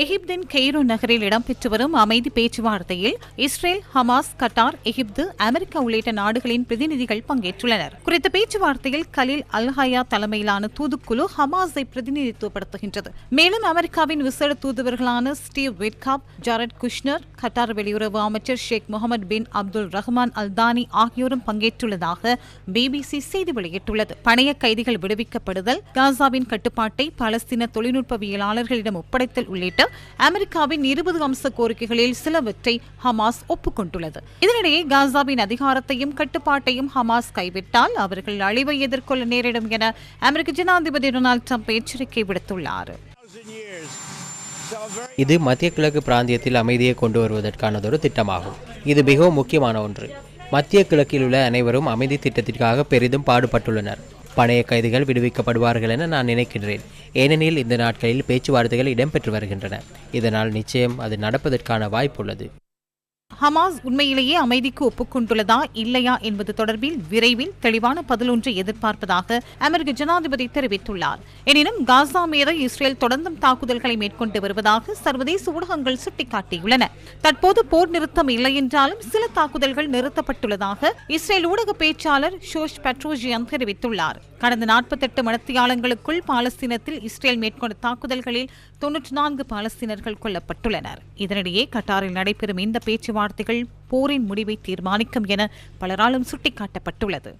எகிப்தின் கெய்ரோ நகரில் இடம்பெற்று வரும் அமைதி பேச்சுவார்த்தையில் Israel Hamas Qatar Egypt America உள்ளிட்ட நாடுகளின் பிரதிநிதிகள் பங்கேற்றுள்ளனர். குறித்த பேச்சுவார்த்தையில் கலீல் அல்ஹயா தலைமையிலான தூதுக்குழு ஹமாஸை பிரதிநிதித்துவப்படுத்துகின்றது. மேலும் அமெரிக்காவின் விசேட தூதுவர்களான Steve Witkoff Jared Kushner Qatar வெளியுறவு அமைச்சர் Sheikh Mohammed bin Abdul Rahman Al Thani ஆகியோரும் பங்கேற்றுள்ளதாக பிபிசி செய்தி வெளியிட்டுள்ளது. பணைய கைதிகள் விடுவிக்கப்படுதல் காசாவின் கட்டுப்பாட்டை பலஸ்தீன தொழில்நுட்பவியலாளர்களிடம் ஒப்படைத்தல் உள்ளிட்ட அமெரிக்காவின் இருபது அம்ச கோரிக்கைகளில் சிலவற்றை ஹமாஸ் ஒப்புக்கொண்டுள்ளது. இதனிடையே காசாவின் அதிகாரத்தையும் கட்டுப்பாட்டையும் ஹமாஸ் கைவிட்டால் அவர்கள் அழிவை எதிர்கொள்ள நேரிடும் என அமெரிக்க ஜனாதிபதி டொனால்டு ட்ரம்ப் எச்சரிக்கை விடுத்துள்ளார். இது மத்திய கிழக்கு பிராந்தியத்தில் அமைதியை கொண்டு வருவதற்கானதொரு திட்டமாகும். இது மிகவும் முக்கியமான ஒன்று. மத்திய கிழக்கில் உள்ள அனைவரும் அமைதி திட்டத்திற்காக பெரிதும் பாடுபட்டுள்ளனர். பழைய கைதிகள் விடுவிக்கப்படுவார்கள் என நான் நினைக்கின்றேன். ஏனெனில் இந்த நாட்களில் பேச்சுவார்த்தைகள் இடம்பெற்று வருகின்றன. இதனால் நிச்சயம் அது நடப்பதற்கான வாய்ப்புள்ளது. ஹமாஸ் உண்மையிலேயே அமைதிக்கு ஒப்புக்கொண்டுள்ளதா இல்லையா என்பது தொடர்பில் விரைவில் தெளிவான பதிலொன்றை எதிர்பார்ப்பதாக அமெரிக்க ஜனாதிபதி தெரிவித்துள்ளார். எனினும் காசா மீது இஸ்ரேல் தொடர்ந்தும் தாக்குதல்களை மேற்கொண்டு வருவதாக சர்வதேச ஊடகங்கள் சுட்டிக்காட்டியுள்ளன. தற்போது போர் நிறுத்தம் இல்லை என்றாலும் சில தாக்குதல்கள் நிறுத்தப்பட்டுள்ளதாக இஸ்ரேல் ஊடக பேச்சாளர் ஷோஷ் பெட்ரோஜியன் தெரிவித்துள்ளார். கடந்த நாற்பத்தெட்டு மணத்தியாலங்களுக்குள் பாலஸ்தீனத்தில் இஸ்ரேல் மேற்கொண்ட தாக்குதல்களில் தொன்னூற்றி நான்கு பாலஸ்தீனர்கள் கொல்லப்பட்டுள்ளனர். இதனிடையே கட்டாரில் நடைபெறும் இந்த பேச்சுவார்த்தைகள் போரின் முடிவை தீர்மானிக்கும் என பலராலும் சுட்டிக்காட்டப்பட்டுள்ளது.